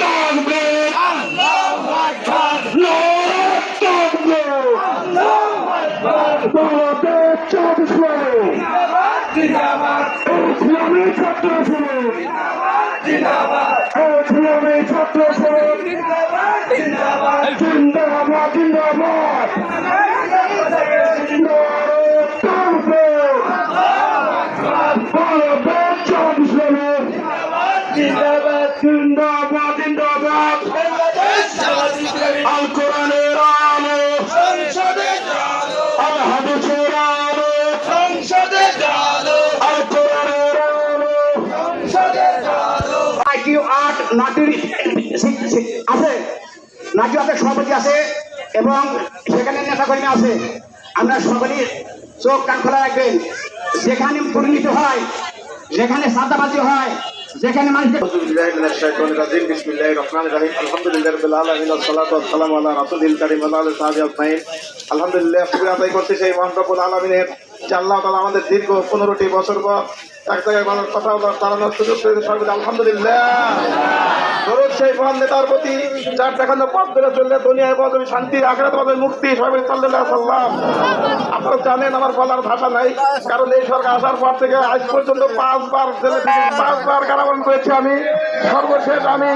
তাকবীর বাংলাদেশ জামাত ইসলামী ছাত্র শিবির ইসলামী ছাত্র শিবির জিন্দাবাদ জিন্দাবাদ নারে আল। কোরআনের আলো। সংসদে আল। হাদিসের আলো। সংসদে আল। কোরআনের আলো সংসদে জানো আইটিউ আর্ট নাটির আছে। নাটিউ আর্টের সভাপতি আছে এবং সেখানে নেতাকর্মী আছে। আমরা সকলেই চোখ কান খোলা রাখবেন। যেখানে দুর্নীতি হয় যেখানে সাদাবাজি হয় যেখানে আলহামদুলিল্লাহ করতে সেই মহান রব্বুল আল্লাহ আমাদের দীর্ঘ 15টি বছর পর এক জায়গায় মানুষ কথা বলার সুযোগ আলহামদুলিল্লাহ। দরুদ সেই মহান নেতার প্রতি যার দেখানো পথ ধরে চললে দুনিয়ায় পদবি শান্তি আখেরাত পদবি মুক্তি সবাই সাল্লাল্লাহু সাল্লাম আপনারা জানেন আমার বলার ভাষা নাই কারণ এই সরকার আসার পর থেকে আজ পর্যন্ত পাঁচবার জেলে পাঁচবার কারাবরণ করেছি আমি। সর্বশেষ আমি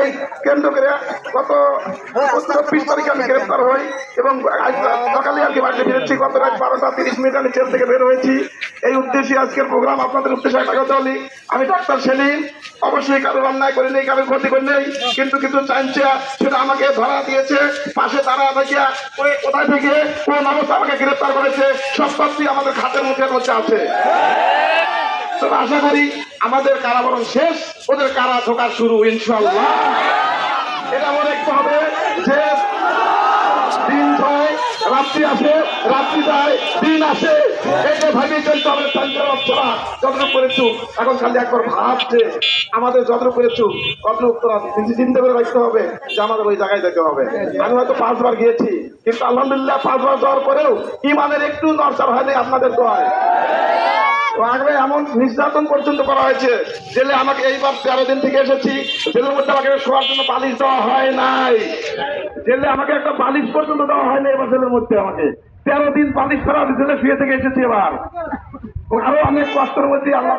এই কেন্দ্র করে গত চব্বিশ তারিখে আমি গ্রেপ্তার হই এবং আজ সকালে আর কি বাড়িতে ফিরেছি গত রাত বারোটা তিরিশ মিনিট আমি জেল থেকে বের হয়েছি। এই উদ্দেশ্যে আজকের প্রোগ্রাম আপনাদের উদ্দেশ্যে একটা কথা বলি আমি ডাক্তার সেলিম। অবশ্যই কারোর অন্যায় করে নেই কারোর ক্ষতি করে নেই। কিন্তু কিন্তু চাইছে, সেটা আমাকে ধরা দিয়েছে। পাশে তারা দেখিয়া ওই কোথায় থেকে কোন অবস্থা আমাকে গ্রেপ্তার করেছে? সব তথ্যই আমাদের খাতের মুখের মধ্যে আছে। আশা করি আমাদের কারাবরণ শেষ, ওদের কারা ঢোকা শুরু ইনশাল্লাহ এটা মনে হবে যে দিন যায় রাত্রি আসে রাত্রি যায় দিন আসে এটা ভাবিয়ে চলতে হবে যত্ন করেছু। এখন খালি একবার ভাবছে আমাদের যত্ন করেছু। উত্তর তোরা চিন্তা করে রাখতে হবে যে আমাদের ওই জায়গায় যেতে হবে। আমি হয়তো পাঁচবার গিয়েছি, কিন্তু আলহামদুলিল্লাহ পাঁচবার যাওয়ার পরেও ইমানের একটু নরসার হয়নি আপনাদের দোয়ায়। আগে এমন নির্যাতন পর্যন্ত করা হয়েছে, জেলে আমাকে এইবার তেরো দিন থেকে এসেছি, জেলের মধ্যে আমাকে শোয়ার জন্য বালিশ দেওয়া হয় নাই। জেলে আমাকে একটা বালিশ পর্যন্ত দেওয়া হয়নি এবার জেলের মধ্যে আমাকে। তেরো দিন বালিশ ছাড়া আমি জেলে শুয়ে থেকে এসেছি এবার। আরও অনেক কষ্টের মধ্যে আল্লাহ